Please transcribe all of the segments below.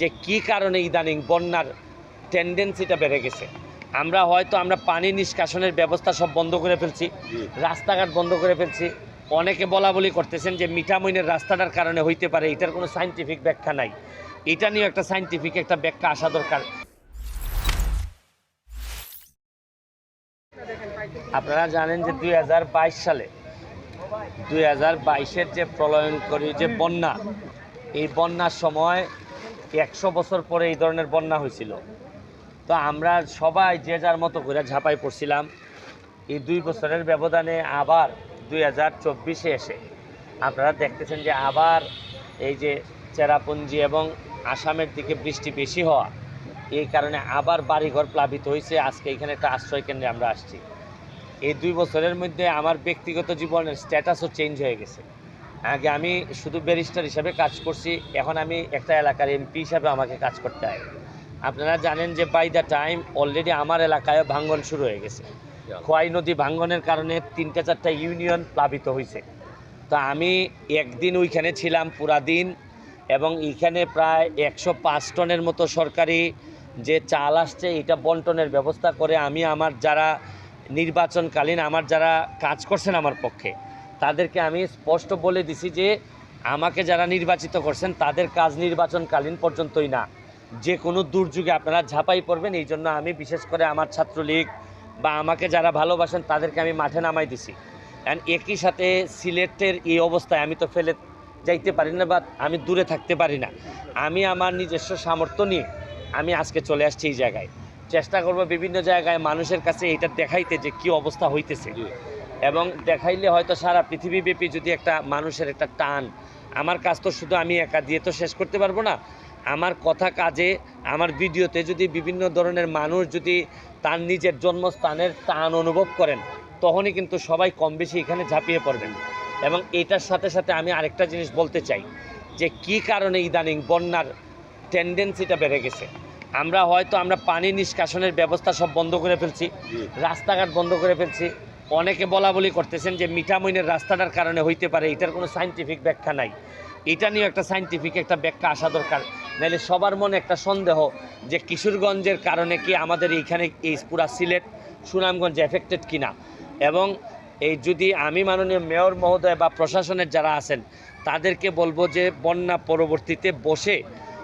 যে কি কারণে ইদানিং বন্যার টেন্ডেন্সিটা বেড়ে গেছে। আমরা হয়তো আমরা পানি নিষ্কাশনের ব্যবস্থা সব বন্ধ করে ফেলছি, রাস্তাঘাট বন্ধ করে ফেলছি। অনেকে বলা বলি করতেছেন যে মিঠামইনের রাস্তাটার কারণে হইতে পারে, এটার কোনো সাইন্টিফিক ব্যাখ্যা নাই। এটা নিয়ে একটা সাইন্টিফিক একটা ব্যাখ্যা আসা দরকার। আপনারা জানেন যে দুই হাজার বাইশ সালে, দুই হাজার বাইশের যে প্রলয়ঙ্করী যে বন্যা, এই বন্যার সময় একশো বছর পরে এই ধরনের বন্যা হয়েছিল। তো আমরা সবাই যে যার মতো করে ঝাঁপাই পড়ছিলাম। এই দুই বছরের ব্যবধানে আবার দুই হাজার চব্বিশে এসে আপনারা দেখতেছেন যে আবার এই যে চেরাপুঞ্জি এবং আসামের দিকে বৃষ্টি বেশি হওয়া, এই কারণে আবার বাড়িঘর প্লাবিত হয়েছে। আজকে এখানে একটা আশ্রয় কেন্দ্রে আমরা আসছি। এই দুই বছরের মধ্যে আমার ব্যক্তিগত জীবনের স্ট্যাটাসও চেঞ্জ হয়ে গেছে। আগে আমি শুধু ব্যারিস্টার হিসাবে কাজ করছি এখন আমি একটা এলাকার এমপি হিসাবে আমাকে কাজ করতে হয়। আপনারা জানেন যে বাই দ্য টাইম অলরেডি আমার এলাকায় ভাঙ্গন শুরু হয়ে গেছে। খোয়াই নদী ভাঙ্গনের কারণে তিনটা চারটা ইউনিয়ন প্লাবিত হয়েছে তো আমি একদিন ওইখানে ছিলাম পুরা দিন এবং এখানে প্রায় একশো পাঁচ টনের মতো সরকারি যে চাল আসছে এটা বন্টনের ব্যবস্থা করে আমি আমার যারা নির্বাচনকালীন আমার যারা কাজ করছেন আমার পক্ষে তাদেরকে আমি স্পষ্ট বলে দিছি যে আমাকে যারা নির্বাচিত করছেন, তাদের কাজ নির্বাচনকালীন পর্যন্তই না। যে কোনো দুর্যোগে আপনারা ঝাঁপাই পড়বেন, এই জন্য আমি বিশেষ করে আমার ছাত্রলীগ বা আমাকে যারা ভালোবাসেন, তাদেরকে আমি মাঠে নামাই দিছি। অ্যান্ড একই সাথে সিলেটের এই অবস্থায় আমি তো ফেলে যাইতে পারি না বা আমি দূরে থাকতে পারি না। আমি আমার নিজস্ব সামর্থ্য নিয়ে আমি আজকে চলে আসছি এই জায়গায়। চেষ্টা করব বিভিন্ন জায়গায় মানুষের কাছে এটা দেখাইতে যে কি অবস্থা হইতেছে। এবং দেখাইলে হয়তো সারা পৃথিবীব্যাপী যদি একটা মানুষের একটা টান, আমার কাজ তো শুধু আমি একা দিয়ে তো শেষ করতে পারব না। আমার কথা কাজে, আমার ভিডিওতে যদি বিভিন্ন ধরনের মানুষ যদি তার নিজের জন্মস্থানের টান অনুভব করেন, তখনই কিন্তু সবাই কম বেশি এখানে ঝাঁপিয়ে পড়বেন। এবং এটার সাথে সাথে আমি আরেকটা জিনিস বলতে চাই, যে কি কারণে ইদানিং বন্যার টেন্ডেন্সিটা বেড়ে গেছে? আমরা হয়তো আমরা পানি নিষ্কাশনের ব্যবস্থা সব বন্ধ করে ফেলছি, রাস্তাঘাট বন্ধ করে ফেলছি অনেকে বলা বলি করতেছেন যে মিঠামইনের রাস্তাটার কারণে হইতে পারে, এটার কোনো সাইন্টিফিক ব্যাখ্যা নাই। এটা নিয়ে একটা সাইন্টিফিক একটা ব্যাখ্যা আসা দরকার। নাহলে সবার মনে একটা সন্দেহ যে কিশোরগঞ্জের কারণে কি আমাদের এইখানে এই পুরা সিলেট সুনামগঞ্জ এফেক্টেড কিনা? এবং এই যদি আমি মাননীয় মেয়র মহোদয় বা প্রশাসনের যারা আছেন, তাদেরকে বলব যে বন্যা পরবর্তীতে বসে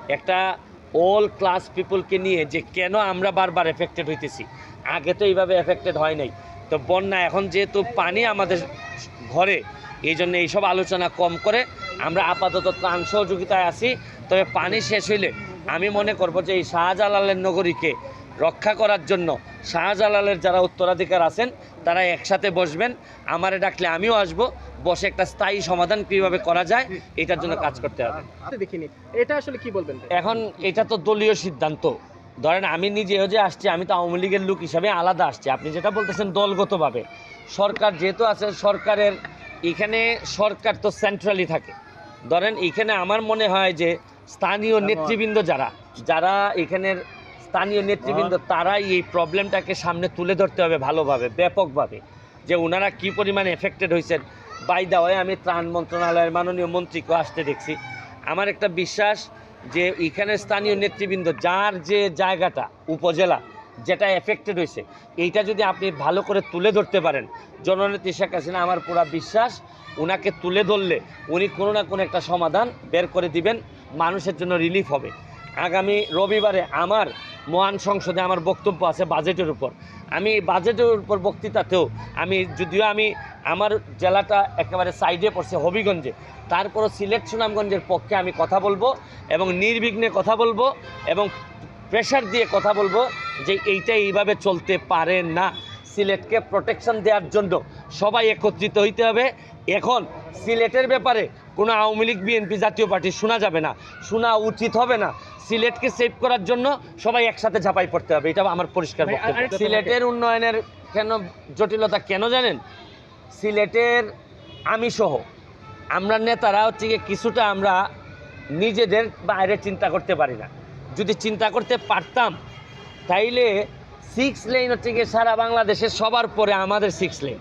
একটা অল ক্লাস পিপলকে নিয়ে যে কেন আমরা বারবার এফেক্টেড হইতেছি? আগে তো এইভাবে এফেক্টেড হয় নাই। তো বন্যা এখন যেহেতু পানি আমাদের ঘরে এই জন্য এইসব আলোচনা কম করে আমরা আপাতত ত্রাণ সহযোগিতায় আছি। তবে পানি শেষ হইলে আমি মনে করব যে এই শাহজালালের নগরীকে রক্ষা করার জন্য শাহজালালের যারা উত্তরাধিকার আছেন তারা একসাথে বসবেন। আমারে ডাকলে আমিও আসব বসে একটা স্থায়ী সমাধান কীভাবে করা যায় এটার জন্য কাজ করতে হবে। দেখিনি এটা আসলে কি বলবেন এখন এটা তো দলীয় সিদ্ধান্ত। ধরেন আমি নিজে যে আসছি আমি তো আওয়ামী লীগের লোক হিসাবে আলাদা আসছি। আপনি যেটা বলতেছেন দলগতভাবে সরকার যেহেতু আছে সরকারের এখানে সরকার তো সেন্ট্রালি থাকে। ধরেন এখানে আমার মনে হয় যে স্থানীয় নেতৃবৃন্দ যারা যারা এখানের স্থানীয় নেতৃবৃন্দ তারাই এই প্রবলেমটাকে সামনে তুলে ধরতে হবে ভালোভাবে ব্যাপকভাবে। যে ওনারা কি পরিমাণে এফেক্টেড হয়েছেন বাই দা ওয়ে আমি ত্রাণ মন্ত্রণালয়ের মাননীয় মন্ত্রীকেও আসতে দেখছি। আমার একটা বিশ্বাস যে এখানে স্থানীয় নেতৃবৃন্দ, যার যে জায়গাটা, উপজেলা, যেটা এফেক্টেড হয়েছে, এইটা যদি আপনি ভালো করে তুলে ধরতে পারেন, জননেত্রী শেখ হাসিনা, আমার পুরা বিশ্বাস ওনাকে তুলে ধরলে উনি কোনো না কোনো একটা সমাধান বের করে দিবেন, মানুষের জন্য রিলিফ হবে। আগামী রবিবারে আমার মহান সংসদে আমার বক্তব্য আছে বাজেটের উপর। আমি বাজেটের উপর বক্তৃতাতেও আমি, যদিও আমি আমার জেলাটা একেবারে সাইডে পড়ছে হবিগঞ্জে তারপরও সিলেট সুনামগঞ্জের পক্ষে আমি কথা বলব এবং নির্বিঘ্নে কথা বলব এবং প্রেশার দিয়ে কথা বলব যে এইটা এইভাবে চলতে পারে না। সিলেটকে প্রোটেকশন দেওয়ার জন্য সবাই একত্রিত হইতে হবে। এখন সিলেটের ব্যাপারে কোনো আওয়ামী লীগ বিএনপি জাতীয় পার্টি শোনা যাবে না শোনা উচিত হবে না। সিলেটকে সেভ করার জন্য সবাই একসাথে ঝাঁপাই পড়তে হবে। এটা আমার পরিষ্কার সিলেটের উন্নয়নের কেন জটিলতা কেন জানেন? সিলেটের আমি সহ আমরা নেতারা হচ্ছে গিয়ে কিছুটা আমরা নিজেদের বাইরে চিন্তা করতে পারি না। যদি চিন্তা করতে পারতাম তাইলে সিক্স লেন হচ্ছে গিয়ে সারা বাংলাদেশের সবার পরে আমাদের সিক্স লেন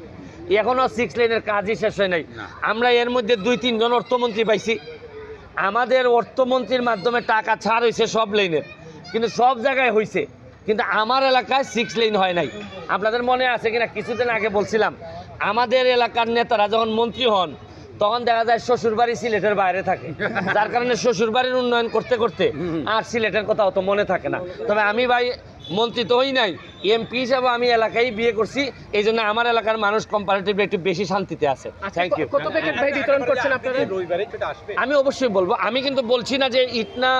এখনও সিক্স লেনের কাজই শেষ হয় নাই। আমরা এর মধ্যে দুই তিনজন অর্থমন্ত্রী পাইছি। আমাদের অর্থমন্ত্রীর মাধ্যমে টাকা ছাড় হয়েছে সব লেনের কিন্তু সব জায়গায় হয়েছে কিন্তু আমার এলাকায় সিক্স লেন হয় নাই। আপনাদের মনে আছে কিনা? কিছুদিন আগে বলছিলাম আমাদের এলাকার নেতারা যখন মন্ত্রী হন তখন দেখা যায় শ্বশুরবাড়ি সিলেটের বাইরে থাকে। যার কারণে শ্বশুরবাড়ির উন্নয়ন করতে করতে আর সিলেটের কথা অত মনে থাকে না। তবে আমি ভাই মন্ত্রী তো হই নাই এমপি হিসাবে আমি এলাকায় বিয়ে করছি এই জন্য আমার এলাকার মানুষ কম্পারেটিভলি একটু বেশি শান্তিতে আছে। আচ্ছা থ্যাংক ইউ কত প্যাকেট ভাই বিতরণ করছেন আপনারা? আমি অবশ্যই বলব আমি কিন্তু বলছি না যে ইটনা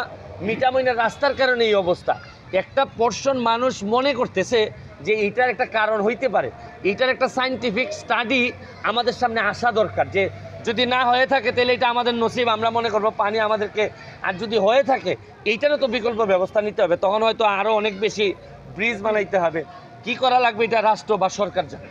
মিটামিনের রাস্তার কারণে এই অবস্থা। একটা পোর্শন মানুষ মনে করতেছে যে এটার একটা কারণ হইতে পারে। এটার একটা সাইন্টিফিক স্টাডি আমাদের সামনে আসা দরকার যে যদি না হয়ে থাকে, তাহলে এটা আমাদের নসিব। আমরা মনে করব পানি আমাদেরকে, আর যদি হয়ে থাকে, এইটারও তো বিকল্প ব্যবস্থা নিতে হবে। তখন হয়তো আরও অনেক বেশি ব্রিজ বানাইতে হবে। কি করা লাগবে এটা রাষ্ট্র বা সরকার জানে।